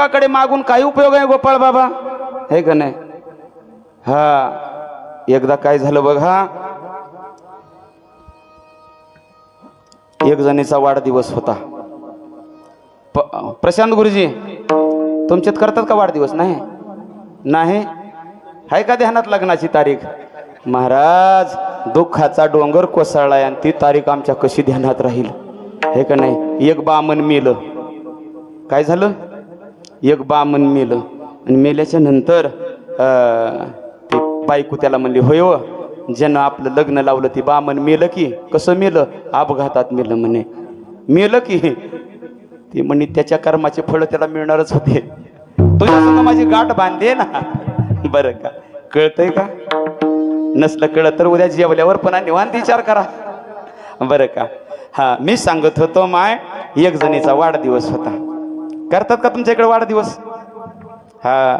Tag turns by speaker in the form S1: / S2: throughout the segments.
S1: लोकांकडे मागून काही उपयोग आहे गोपाळ बाबा? हे का नाही? हा. एकदा काय झालं बघा. एक जणीचा वाढदिवस होता. प- प्रशांत गुरुजी तुमच्यात करतात का वाढदिवस? नाही. नाही? आहे का ध्यानात लग्नाची तारीख? महाराज दुःखाचा डोंगर कोसळलाय आणि ती तारीख आमच्या कशी ध्यानात राहील? हे का नाही? एक बामन मेलं. काय झालं? एक बामन मेलं. आणि मेल्याच्या नंतर ते बायको त्याला म्हणली होय हो ज्यानं आपलं लग्न लावलं ती बामन मेलं की कसं मेलं? अपघातात मेलं म्हणे. मेलं की ती म्हणे त्याच्या कर्माचे फळ त्याला मिळणारच होते. तुझ्या माझी गाठ बांधे ना. बरं का? कळतंय का? नसलं कळत तर उद्या जेवल्यावर पुन्हा निवांत विचार करा. बरं का? हा मी सांगत होतो माय एक जणीचा वाढदिवस होता. करतात का तुमच्या इकडे वाढदिवस? हा.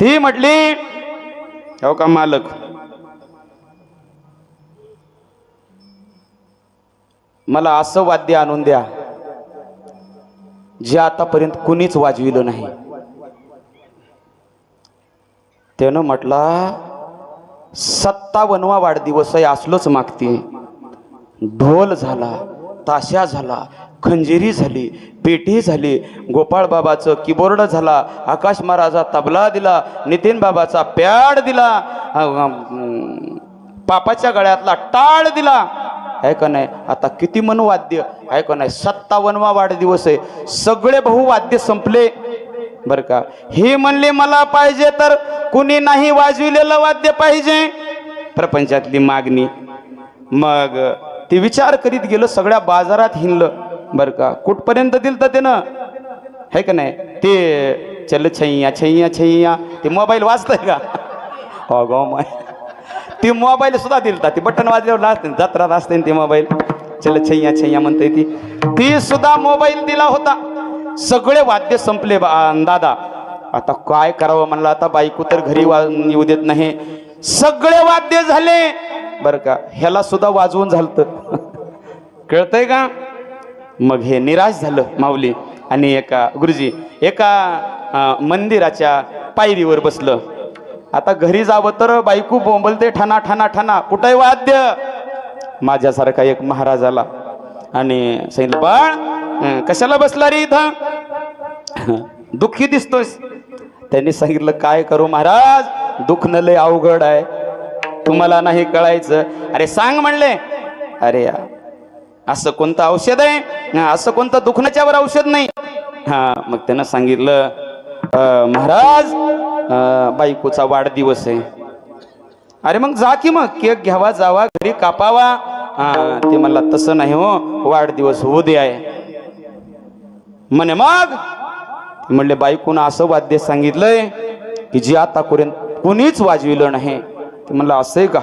S1: ती म्हटली हो का मालक? मला असं वाद्य आणून द्या जे आतापर्यंत कुणीच वाजविलं नाही. त्यानं म्हटला सत्तावनवा वाढदिवस असलोच मागते ढोल झाला ताशा झाला खंजिरी झाली पेटी झाली गोपाळबाबाचं कीबोर्ड झाला आकाश महाराजा तबला दिला नितीन बाबाचा पॅड दिला पापाच्या गळ्यातला टाळ दिला. आहे का नाही? आता किती म्हणू वाद्य आहे का नाही? सत्तावन्नवा वाढदिवस आहे. सगळे बहुवाद्य संपले. बर का? हे म्हणले मला पाहिजे तर कुणी नाही वाजविलेलं वाद्य पाहिजे. प्रपंचातली मागणी. मग ते विचार करीत गेलं सगळ्या बाजारात हिंडलं. बर का? कुठपर्यंत दिलं तर त्यानं? है का नाही? ते चल छैया छैया छैया. ते मोबाईल वाचतंय का? हो गो हो माय. ती मोबाईल सुद्धा दिलता. ती बटन वाजल्यावर लागते जत्रात असते ती मोबाईल. चल छैया छैया म्हणते ती. ती सुद्धा मोबाईल दिला होता. सगळे वाद्य संपले बा- दादा. आता काय करावं म्हणलं आता बायको तर घरी वा येऊ देत नाही. सगळे वाद्य झाले. बरं का? ह्याला सुद्धा वाजवून झालत. कळतंय का? मग हे निराश झालं माऊली आणि एका गुरुजी एका मंदिराच्या पायरीवर बसलं. आता घरी जावं तर बायको बोंबलते ठाणा ठाणा ठाणा कुठे वाद्य? माझ्यासारखा एक महाराज आला आणि सांगितलं बाळ कशाला बसला रे इथं? दुःखी दिसतोयस. त्यांनी सांगितलं काय करू महाराज? दुखणं लय अवघड आहे. तुम्हाला नाही कळायचं. अरे सांग म्हणले. अरे या असं कोणतं औषध आहे? असं कोणतं दुखण्याच्यावर औषध नाही. हा मग त्यानं सांगितलं महाराज बायकोचा वाढदिवस आहे. अरे मग जा की मग केक घ्यावा जावा घरी कापावा. हा ते म्हणला तसं नाही हो वाढदिवस होऊ दे आहे. म्हणे मग? म्हणले बायकोनं असं वाद्य सांगितलंय की जे आतापर्यंत कोणीच वाजविलं नाही. म्हणलं असंय का?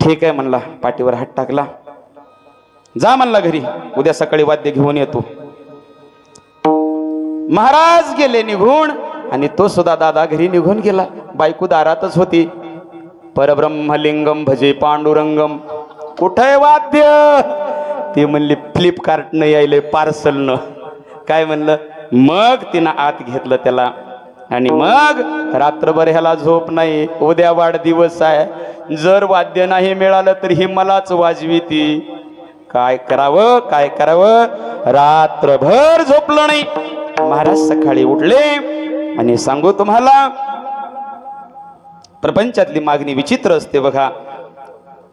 S1: ठीक आहे म्हणला पाठीवर हात टाकला. जा म्हणला घरी. उद्या सकाळी वाद्य घेऊन येतो. महाराज गेले निघून आणि तो सुद्धा दादा घरी निघून गेला. बायको दारातच होती. परब्रह्मलिंगम भजे पांडुरंगम. कुठे वाद्य? ती म्हणली फ्लिपकार्टनं यायले पार्सलनं. काय म्हणलं? मग तिनं आत घेतलं त्याला. आणि मग रात्रभर ह्याला झोप नाही. उद्या वाढदिवस आहे. जर वाद्य नाही मिळालं तर ही मलाच वाजवी ती. काय करावं काय करावं? रात्रभर झोपलं नाही. महाराज सकाळी उठले आणि सांगू तुम्हाला प्रपंचातली मागणी विचित्र असते बघा.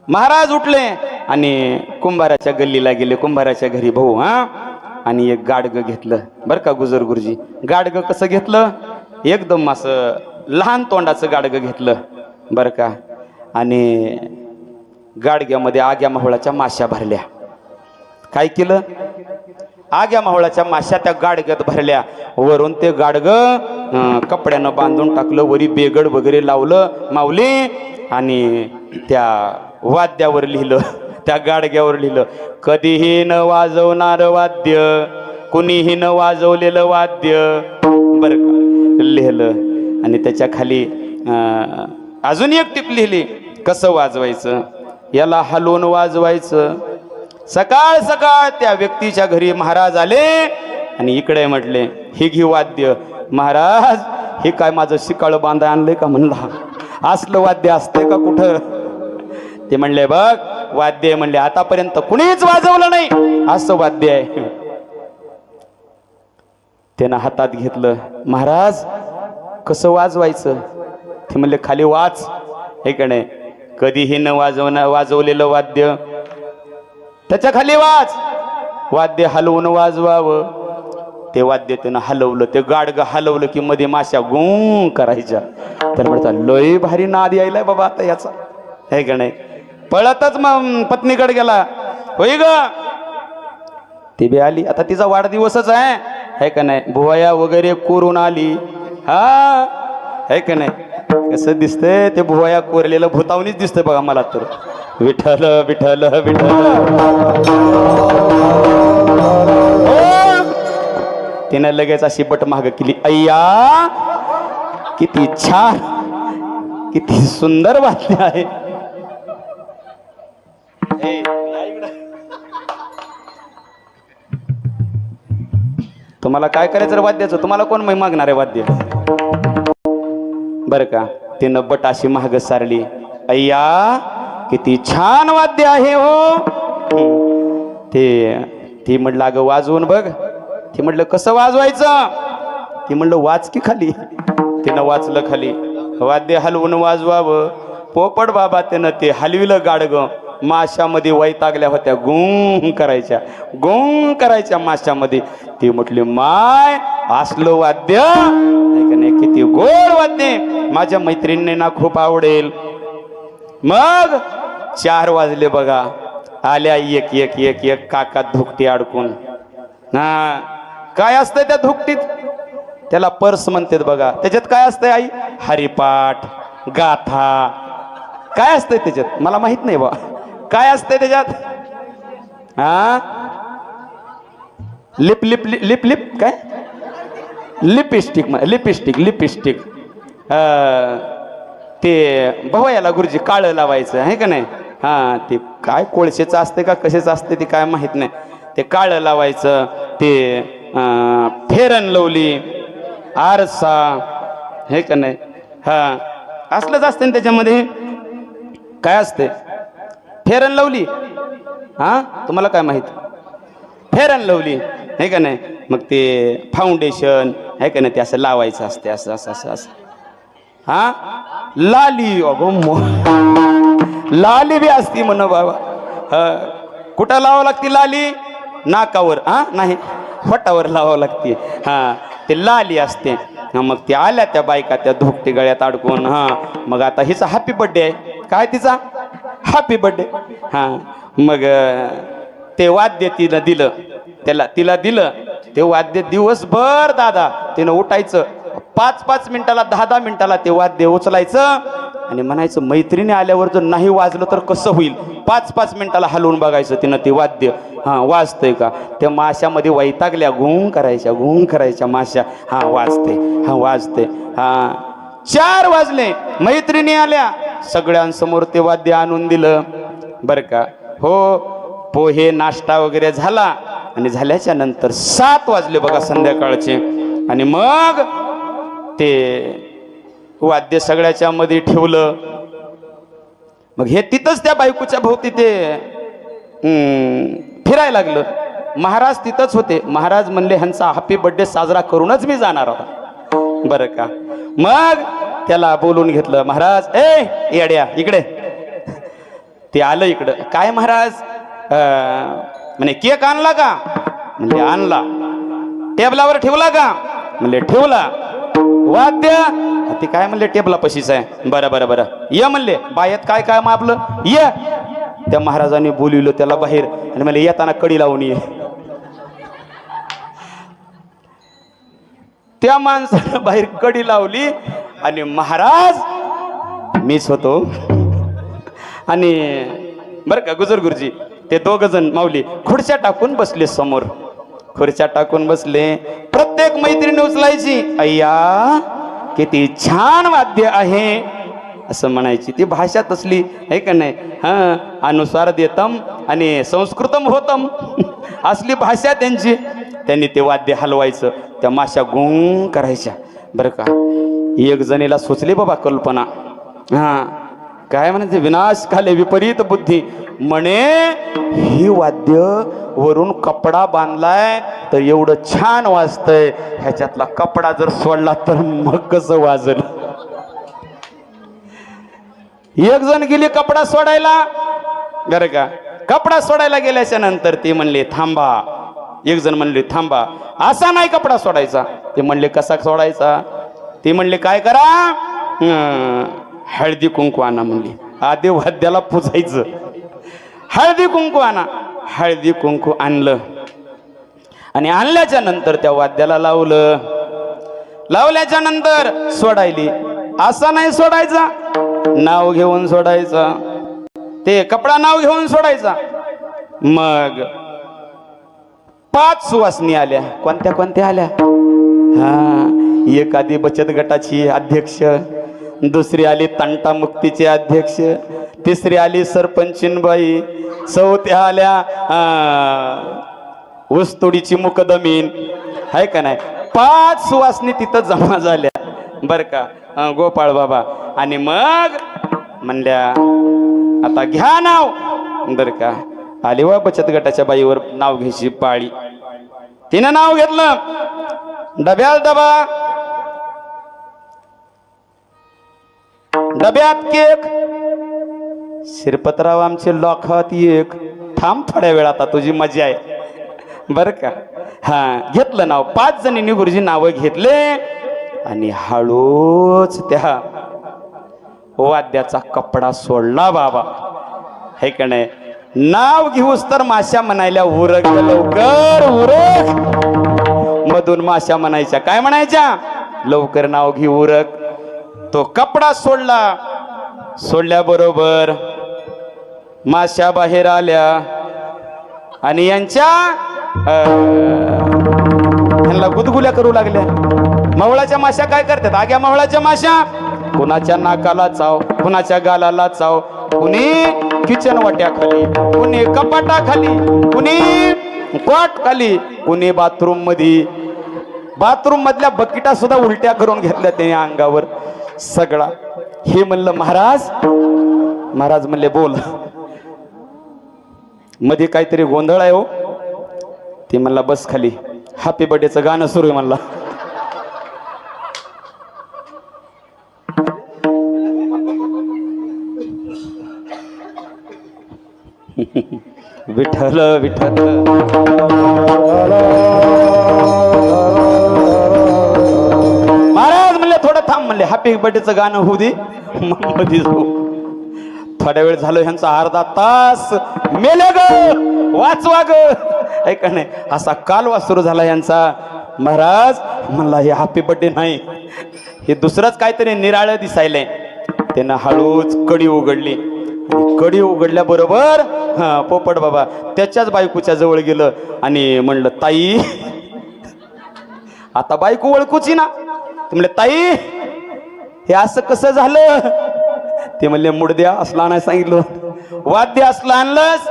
S1: महाराज उठले आणि कुंभाराच्या गल्लीला गेले. कुंभाराच्या घरी भाऊ हा? आणि एक गाडगं घेतलं. बरं का गुजर गुरुजी? गाडगं कसं घेतलं? एकदम असं लहान तोंडाचं गाडगं घेतलं. बरं का? आणि गाडग्यामध्ये आग्या माहोळाच्या माश्या भरल्या. काय केलं? आग्या माहुळाच्या माश्या त्या गाडग्यात भरल्या. वरून ते गाडगं कपड्यानं बांधून टाकलं वरी बेगड वगैरे लावलं माऊली आणि त्या वाद्यावर लिहिलं त्या गाडग्यावर लिहिलं कधीही न वाजवणार वाद्य कुणीही न वाजवलेलं वाद्य. बरं का लिहिलं. आणि त्याच्याखाली अजून एक टीप लिहिली कसं वाजवायचं? याला हलवून वाजवायचं. सकाळ सकाळ त्या व्यक्तीच्या घरी महाराज आले आणि इकडे म्हटले हे घे वाद्य. महाराज हे काय माझं शिकाळ बांधा आणलंय का म्हणला? असलं वाद्य असतंय का कुठं? ते म्हणले बघ वाद्य आहे. म्हणले आतापर्यंत कुणीच वाजवलं नाही. असं वाद्य आहे. त्यानं हातात घेतलं. महाराज कसं वाजवायचं? ते म्हणले खाली वाच. हे का नाही? कधीही न वाजवणं वाजवलेलं वाद्य त्याच्याखाली वाच वाद्य हलवून वाजवावं. ते वाद्य त्यानं हलवलं ते गाडगं हलवलं की मध्ये माश्या गुं करायच्या. तर म्हणतात लय भारी नाद यायलाय बाबा आता याचा. हे का नाही? पळतच मग पत्नीकडे गेला. होई ग. ती बी आली. आता तिचा वाढदिवसच आहे. हे का नाही? भुवया वगैरे कोरून आली. हा? है का नाही? कसं दिसतंय? ते भुवया कोरलेलं भूतावणीच दिसतंय बघा मला तर. विठ्ठल विठ्ठल विठ्ठल. तिनं लगेच अशी बट माग केली अय्या किती छान किती सुंदर बातमी आहे. तुम्हाला काय करायचं वाद्याचं? तुम्हाला कोण मागणार आहे वाद्य? बरं का तिनं बट अशी महाग सारली अय्या किती छान वाद्य आहे हो. ते ती म्हटलं अगं वाजवून बघ. ती म्हटलं कसं वाजवायचं? ती म्हणलं वाच की खाली. तिनं वाचलं खाली. वाद्य हलवून वाजवावं. पोपट बाबा त्यानं ते हलविलं गाडगं. माशामध्ये वैतागल्या होत्या. गुंग करायच्या. गुंग करायच्या माशामध्ये. ती म्हटली माय असलं वाद्य? का नाही? किती गोड वाद्य माझ्या मैत्रिणींना खूप आवडेल. मग चार वाजले बघा. आल्या एक एक एक एक काकात धुकटी अडकून. हा काय असतंय त्या धुकटीत? त्याला पर्स म्हणतात बघा. त्याच्यात काय असतंय आई? हरिपाठ गाथा. काय असतंय त्याच्यात? मला माहीत नाही बा. काय असतंय त्याच्यात? हा? Lip lip lip lip lip काय? Lipstick lipstick lipstick. ते याला गुरुजी काळं लावायचं आहे का नाही? हां ते काय कोळशेचं असते का कशाचं असते ते काय माहीत नाही. ते काळं लावायचं ते अं, फेरन लवली आरसा हे का नाही? हां असलंच असते ना त्याच्यामध्ये. काय असते फेरन लवली. हां तुम्हाला काय माहीत? फेरन लवली हे का नाही? मग ते फाउंडेशन हे का नाही? ते असं लावायचं असते असं असं असं असं. हा? लाली अगो मो लाली बी असती म्हण बाबा. कुठं लावावं लागते लाली? नाकावर. हा नाही. फटावर लावावं लागते. हा. ते लाली असते. मग ते आल्या त्या बायका त्या धोकटे गळ्यात अडकून. हा. मग आता हिचा हॅपी बड्डे आहे. काय तिचा? हॅपी बर्थडे हा. मग ते वाद्य तिनं दिलं. त्याला तिला दिलं. ते वाद्य दिवसभर दादा तिनं उठायचं. पाच पाच मिनिटाला दहा दहा मिनिटाला ते वाद्य उचलायचं. आणि म्हणायचं मैत्रिणी आल्यावर जर नाही वाजलं तर कसं होईल? पाच पाच मिनिटाला हलवून बघायचं तिनं ते वाद्य. हां वाजतंय का? त्या माशामध्ये वैतागल्या घुंग करायच्या घुंग करायच्या माश्या हां वाजते हां वाजते हां चार वाजले मैत्रिणी आल्या. सगळ्यांसमोर ते वाद्य आणून दिलं. बरं का? हो पोहे नाश्ता वगैरे झाला. आणि झाल्याच्यानंतर सात वाजले बघा संध्याकाळचे. आणि मग ते वाद्य सगळ्याच्या मध्ये ठेवलं. मग हे तिथंच त्या बायकोच्या भोवती ते फिरायला लागलं. महाराज तिथंच होते. महाराज म्हणले ह्यांचा हॅपी बर्थडे साजरा करूनच मी जाणार होता बरं का. मग त्याला बोलून घेतलं महाराज ए येड्या इकडे. ते आलं इकडं. काय महाराज? म्हणे केक आणला का? म्हणजे आणला. टेबलावर ठेवला का? म्हणजे ठेवला. वाद्य ते काय म्हणले टेबला पशीच आहे. बरं बरं बरं. ये म्हणले बायत काय काय मापलं ये. त्या महाराजांनी बोलविलं त्याला बाहेर आणि म्हणले येताना कडी लावून ये. त्या माणसानं बाहेर कडी लावली आणि महाराज मीच होतो. आणि बरं का गुजर गुरुजी ते दोघ जण माऊली खुर्च्या टाकून बसले समोर. खुर्च्या टाकून बसले. प्रत्येक मैत्रिणी उचलायची. अय्या किती छान वाद्य आहे. असं म्हणायची ती भाषा तसली आहे का नाही? हां अनुसार देतम आणि संस्कृतम होतम. असली भाषा त्यांची. त्यांनी ते वाद्य हलवायचं त्या माशा गुंग करायच्या. बरं का? एक जणीला सुचली बाबा कल्पना. हां काय म्हणायचे? विनाश खाले विपरीत बुद्धी. म्हणे ही वाद्य वरून कपडा बांधलाय तर एवढं छान वाजतंय. ह्याच्यातला कपडा जर सोडला तर मग कसं वाजल एक जण गेली कपडा सोडायला. बरं का? कपडा सोडायला गेल्याच्यानंतर ते म्हणले थांबा. एक जण म्हणले थांबा. असा नाही कपडा सोडायचा. ते म्हणले कसा सोडायचा? ते म्हणले काय करा? हळदी कुंकू आणा म्हणली. आधी वाद्याला पुजायचं. हळदी कुंकू आणा. हळदी कुंकू आणलं. आणि आणल्याच्या नंतर त्या वाद्याला लावलं. लावल्याच्या नंतर सोडायली. असा नाही सोडायचा. नाव घेऊन सोडायचा. ते कपडा नाव घेऊन सोडायचा. मग पाच सुवासनी आल्या. कोणत्या कोणत्या आल्या? हा एखादी बचत गटाची अध्यक्ष दुसरी आली तंटा मुक्तीचे अध्यक्ष तिसरी आली सरपंचीनबाई चौथ्या आल्या ऊसतोडीची मुकदमीन. आहे का नाही? पाच सुवासनी तिथं जमा झाल्या. बर का? गोपाळ बाबा. आणि मग म्हणल्या आता घ्या नाव. बर का? आली वा बचत गटाच्या बाईवर नाव घ्यायची पाळी. तिनं नाव घेतलं. डब्यात डबा. डब्यात केक. शिरपतराव आमचे लॉखात एक. थांब थोड्या वेळ आता तुझी मजा आहे. बरं का? हा घेतलं नाव. पाच जणींनी गुरुजी नावं घेतले आणि हळूच त्या वाद्याचा कपडा सोडला बाबा. हे का नाही? नाव घेऊस तर माश्या म्हणायल्या उरक लवकर उरक मधून माश्या म्हणायच्या काय म्हणायच्या? लवकर नाव घे उरक तो कपडा सोडला. सोडल्याबरोबर माश्या बाहेर आल्या आणि यांच्या ह्यांना गुदगुल्या करू लागल्या. मवळाच्या माश्या काय करतात? आग्या मवळाच्या माश्या? कुणाच्या नाकाला चाव कुणाच्या गालाला चाव कुणी किचन वाट्याखाली कुणी कपाटाखाली कुणी कॉट खाली कुणी बाथरूममध्ये बाथरूम मधल्या बकिटा सुद्धा उलट्या करून घेतल्या त्याने अंगावर. सगळा. हे म्हणलं महाराज महाराज म्हणले बोल. मध्ये काहीतरी गोंधळ आहे हो. ते म्हणला बस खाली. हॅपी बर्थडेचं गाणं सुरू आहे म्हणला. विठ्ठल विठ्ठल. महाराज म्हणले थोडं थांब म्हणले. हॅपी बर्थडेचं गाणं होऊ दे. मग हो. थोड्या वेळ झालं ह्यांचा अर्धा तास. मेले ग वाचवा ग. ऐका नाही? असा कालवा सुरू झाला यांचा. महाराज म्हणला हे हॅपी बर्थडे नाही. हे दुसरंच काहीतरी निराळं दिसायलंय. त्यानं हळूच कडी उघडली. कडी उघडल्याबरोबर हा पोपट बाबा त्याच्याच बायकोच्या जवळ गेलं आणि म्हणलं ताई. आता बायको ओळखूची ना. ते म्हणले ताई हे असं कसं झालं? ते म्हणले मुडद्या असला नाही सांगितलं. वाद्य असलं आणलंस?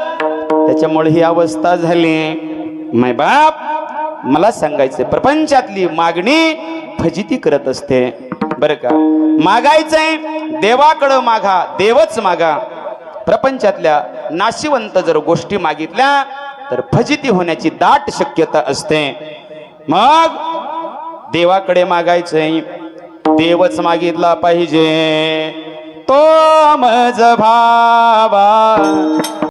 S1: त्याच्यामुळे ही अवस्था झाली. माय बाप मला सांगायचं प्रपंचातली मागणी फजिती करत असते. बरं का? मागायचंय देवाकडं मागा देवच मागा. प्रपंचातल्या नाशिवंत जर गोष्टी मागितल्या तर फजिती होण्याची दाट शक्यता असते. मग देवाकडे मागायचंय देवच मागितला पाहिजे. तो मज भावा.